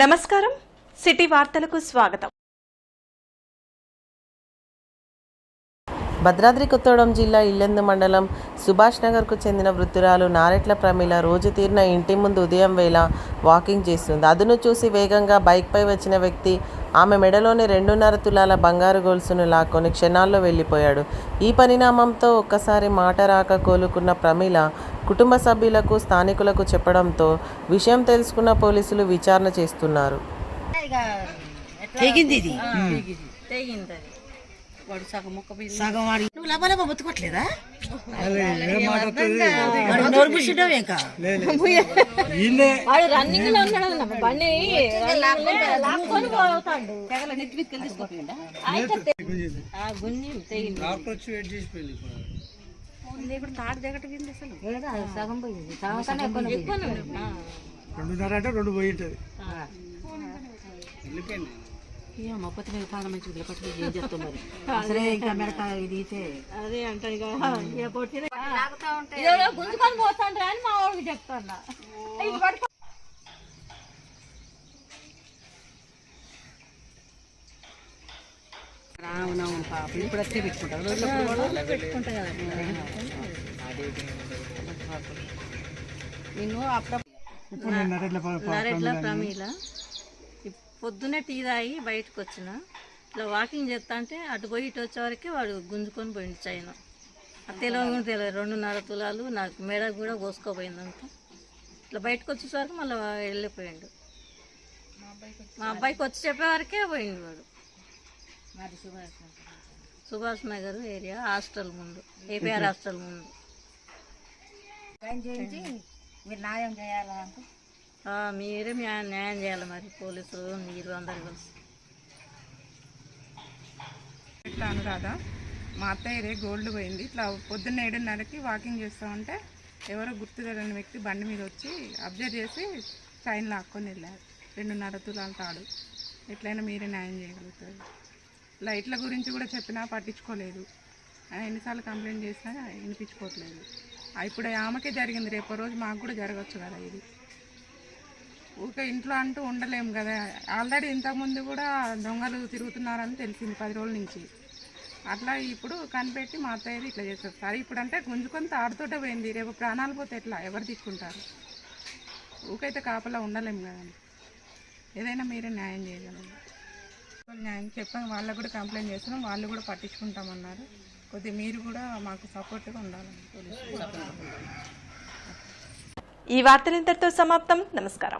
నమస్కారం. సిటీ వార్తలకు స్వాగతం. భద్రాద్రి కొత్తగూడెం జిల్లా ఇల్లెందు మండలం సుభాష్ నగర్కు చెందిన వృద్ధురాలు నారెట్ల ప్రమిళ రోజు తీరిన ఇంటి ముందు ఉదయం వేళ వాకింగ్ చేస్తుంది. అదును చూసి వేగంగా బైక్పై వచ్చిన వ్యక్తి ఆమె మెడలోని రెండున్నర తులాల బంగారు గొలుసును లాక్కొని క్షణాల్లో వెళ్ళిపోయాడు. ఈ పరిణామంతో ఒక్కసారి మాట రాక కోలుకున్న ప్రమిళ కుటుంబ సభ్యులకు స్థానికులకు చెప్పడంతో విషయం తెలుసుకున్న పోలీసులు విచారణ చేస్తున్నారు. సగం వాడి నువ్వు లబలబ బతుకోవట్లేదా నోరు ఇంకా? రన్నింగ్లో. ఉన్నాడు బండి లాక్కొని పోతాడు. ఇప్పుడు తాడు దిగటగింది అసలు. సగం పోయింది. సగం కన్నా ఎక్కువ ఎక్కువ ఆ. రెండున్నర అంటే రెండు పోయి ఉంటుంది మొప్పతి మీద పాల మంచి వదిలిపట్టి ఏం చెప్తాం మరి? అసలే ఇంకా మెడక ఇది అయితే. అదే అంట ఇక. ఇక కొట్టిన ఇదేదో గుంజుకొని పోతాండ్రా అని మా వాడికి చెప్తాడా. రావునవును పాప ఇప్పుడు వచ్చే పెట్టుకుంటారు. నేను నరేట్ల ప్రమీల. పొద్దున్నే టీ తాగి బయటకు వచ్చిన. ఇట్లా వాకింగ్ చేస్తా అంటే అటు పోయి ఇటు వచ్చే వరకే వాడు గుంజుకొని పోయింది చైన. తెలియదు తెలియదు రెండున్నర తులాలు నాకు మెడ కూడా కోసుకోపోయిందంట ఇట్లా బయటకు వచ్చేసరికి మళ్ళీ వెళ్ళిపోయిండు. మా అబ్బాయికి వచ్చి చెప్పే వరకే పోయిండు వాడు. సుభాష్ నగర్. ఏరియా హాస్టల్ ముందు ఏపీఆర్ హాస్టల్ ముందు. ఆ, మీరే న్యాయం న్యాయం చేయాలి మరి పోలీసులు మీరు అందరు కలిసి. అనురాధ మా అత్తయ్యదే గోల్డ్ పోయింది. ఇట్లా పొద్దున్న ఏడున్నరకి వాకింగ్ చేస్తూ ఉంటే ఎవరో గుర్తు తెలియని వ్యక్తి బండి మీద వచ్చి అబ్జర్వ్ చేసి చైన్ లాక్కొని వెళ్ళారు. రెండున్నర తులాల తాడు. ఎట్లయినా మీరే న్యాయం చేయగలుగుతారు. లైట్ల గురించి కూడా చెప్పినా పట్టించుకోలేదు. ఆ, ఎన్నిసార్లు కంప్లైంట్ చేసినా వినిపించుకోవట్లేదు. ఇప్పుడు ఆమెకే జరిగింది. రేపో రోజు మాకు కూడా జరగచ్చు కదా ఇది. ఊరికే ఇంట్లో అంటూ ఉండలేము కదా. ఆల్రెడీ ఇంతకుముందు కూడా దొంగలు తిరుగుతున్నారని తెలిసింది పది రోజుల నుంచి. అట్లా ఇప్పుడు కనిపెట్టి మా అత్తయ్యది ఇట్లా చేస్తారు. సరే ఇప్పుడు అంటే గుంజుకొని తాడుతోటే పోయింది. రేపు ప్రాణాలు పోతే ఎట్లా? ఎవరు దిక్కుంటారు ఊకైతే కాపలా ఉండలేము కదండి ఏదైనా మీరే న్యాయం చేయగలరు. న్యాయం చెప్పాం వాళ్ళకు కూడా కంప్లైంట్ చేస్తున్నాం వాళ్ళు కూడా పట్టించుకుంటామన్నారు. కొద్దిగా మీరు కూడా మాకు సపోర్ట్గా ఉండాలని ఈ వార్తలు ఇంతటితో సమాప్తం. నమస్కారం.